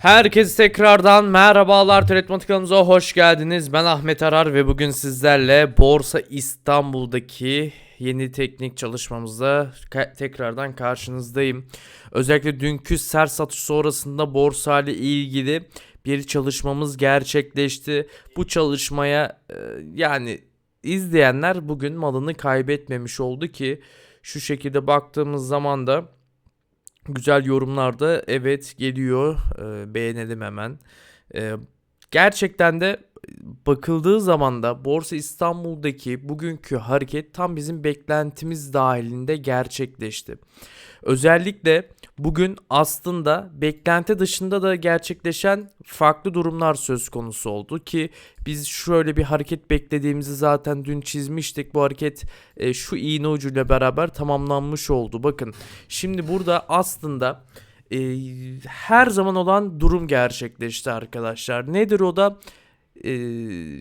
Herkese tekrardan merhabalar Tretmatik kanalımıza hoş geldiniz. Ben Ahmet Arar ve bugün sizlerle Borsa İstanbul'daki yeni teknik çalışmamızda ka- tekrardan karşınızdayım. Özellikle dünkü sert satış sonrasında borsa ile ilgili bir çalışmamız gerçekleşti. Bu çalışmaya e, yani izleyenler bugün malını kaybetmemiş oldu ki şu şekilde baktığımız zaman da Güzel yorumlar da evet geliyor. Ee, beğenelim hemen. Ee, gerçekten de bakıldığı zaman da Borsa İstanbul'daki bugünkü hareket tam bizim beklentimiz dahilinde gerçekleşti. Özellikle bugün aslında beklenti dışında da gerçekleşen farklı durumlar söz konusu oldu ki biz şöyle bir hareket beklediğimizi zaten dün çizmiştik. Bu hareket e, şu iğne ucuyla beraber tamamlanmış oldu. Bakın şimdi burada aslında e, her zaman olan durum gerçekleşti arkadaşlar. Nedir o da? E,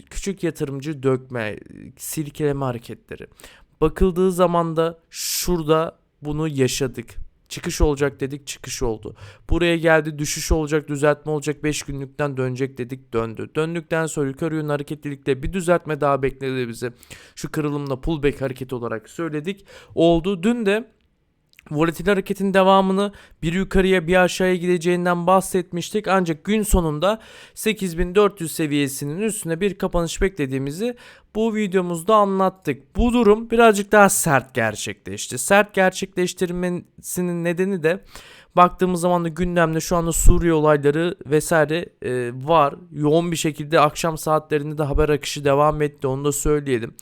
küçük yatırımcı dökme, silkeleme hareketleri. Bakıldığı zaman da şurada bunu yaşadık. Çıkış olacak dedik çıkış oldu. Buraya geldi düşüş olacak düzeltme olacak 5 günlükten dönecek dedik döndü. Döndükten sonra yukarı yönlü hareketlilikte bir düzeltme daha bekledi bizi. Şu kırılımla pullback hareketi olarak söyledik. Oldu. Dün de Volatil hareketin devamını bir yukarıya bir aşağıya gideceğinden bahsetmiştik. Ancak gün sonunda 8400 seviyesinin üstüne bir kapanış beklediğimizi bu videomuzda anlattık. Bu durum birazcık daha sert gerçekleşti. Sert gerçekleştirmesinin nedeni de baktığımız zaman da gündemde şu anda Suriye olayları vesaire e, var. Yoğun bir şekilde akşam saatlerinde de haber akışı devam etti onu da söyleyelim.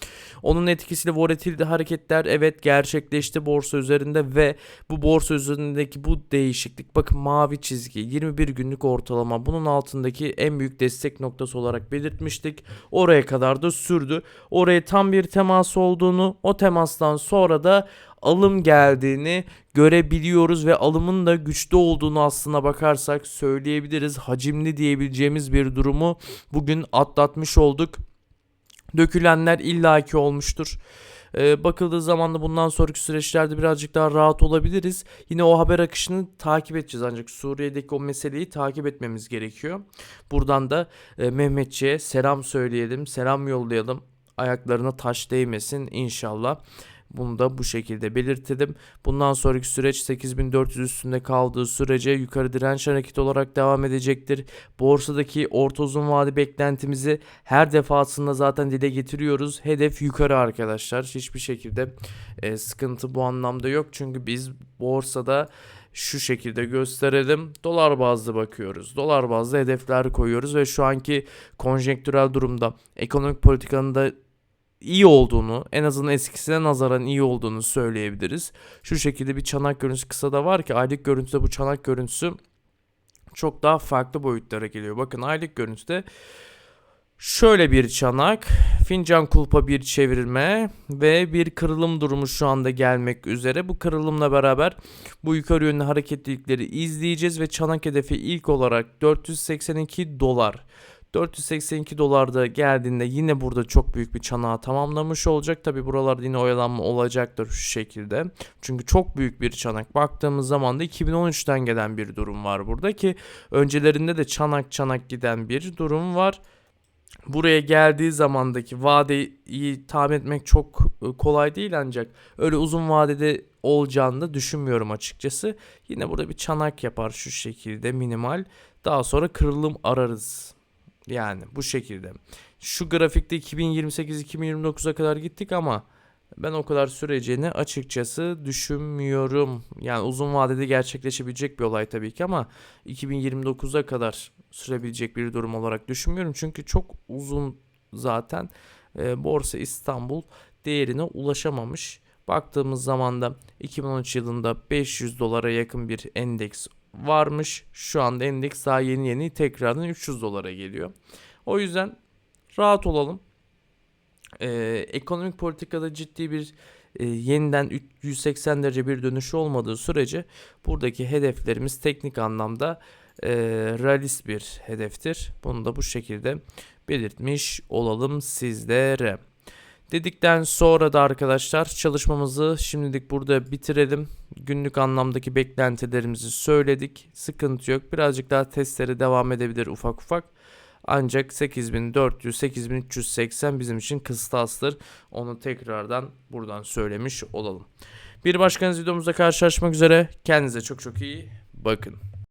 Onun etkisiyle volatil hareketler evet gerçekleşti borsa üzerinde ve bu borsa üzerindeki bu değişiklik bakın mavi çizgi 21 günlük ortalama bunun altındaki en büyük destek noktası olarak belirtmiştik. Oraya kadar da sürdü. Oraya tam bir temas olduğunu o temastan sonra da alım geldiğini görebiliyoruz ve alımın da güçlü olduğunu aslına bakarsak söyleyebiliriz. Hacimli diyebileceğimiz bir durumu bugün atlatmış olduk. Dökülenler illaki olmuştur. Ee, bakıldığı zaman da bundan sonraki süreçlerde birazcık daha rahat olabiliriz. Yine o haber akışını takip edeceğiz ancak Suriye'deki o meseleyi takip etmemiz gerekiyor. Buradan da e, Mehmetçi'ye selam söyleyelim, selam yollayalım. Ayaklarına taş değmesin inşallah. Bunu da bu şekilde belirtelim. Bundan sonraki süreç 8400 üstünde kaldığı sürece yukarı direnç hareketi olarak devam edecektir. Borsadaki orta uzun vade beklentimizi her defasında zaten dile getiriyoruz. Hedef yukarı arkadaşlar. Hiçbir şekilde e, sıkıntı bu anlamda yok. Çünkü biz borsada şu şekilde gösterelim. Dolar bazlı bakıyoruz. Dolar bazlı hedefler koyuyoruz ve şu anki konjonktürel durumda ekonomik politikanın da iyi olduğunu, en azından eskisine nazaran iyi olduğunu söyleyebiliriz. Şu şekilde bir çanak görüntüsü kısa da var ki aylık görüntüde bu çanak görüntüsü çok daha farklı boyutlara geliyor. Bakın aylık görüntüde şöyle bir çanak, fincan kulpa bir çevirme ve bir kırılım durumu şu anda gelmek üzere. Bu kırılımla beraber bu yukarı yönlü hareketlilikleri izleyeceğiz ve çanak hedefi ilk olarak 482 dolar. 482 dolarda geldiğinde yine burada çok büyük bir çanağı tamamlamış olacak. Tabi buralarda yine oyalanma olacaktır şu şekilde. Çünkü çok büyük bir çanak. Baktığımız zaman da 2013'ten gelen bir durum var burada ki öncelerinde de çanak çanak giden bir durum var. Buraya geldiği zamandaki vadeyi tahmin etmek çok e, kolay değil ancak öyle uzun vadede olacağını da düşünmüyorum açıkçası. Yine burada bir çanak yapar şu şekilde minimal. Daha sonra kırılım ararız. Yani bu şekilde. Şu grafikte 2028-2029'a kadar gittik ama ben o kadar süreceğini açıkçası düşünmüyorum. Yani uzun vadede gerçekleşebilecek bir olay tabii ki ama 2029'a kadar sürebilecek bir durum olarak düşünmüyorum. Çünkü çok uzun zaten e, Borsa İstanbul değerine ulaşamamış. Baktığımız zaman da 2013 yılında 500 dolara yakın bir endeks varmış. Şu anda endeks daha yeni yeni tekrardan 300 dolara geliyor. O yüzden rahat olalım. Ee, ekonomik politikada ciddi bir e, yeniden 180 derece bir dönüşü olmadığı sürece buradaki hedeflerimiz teknik anlamda e, realist bir hedeftir. Bunu da bu şekilde belirtmiş olalım sizlere. Dedikten sonra da arkadaşlar çalışmamızı şimdilik burada bitirelim. Günlük anlamdaki beklentilerimizi söyledik. Sıkıntı yok. Birazcık daha testleri devam edebilir ufak ufak. Ancak 8400 8380 bizim için kıstastır. Onu tekrardan buradan söylemiş olalım. Bir başka videomuzda karşılaşmak üzere. Kendinize çok çok iyi bakın.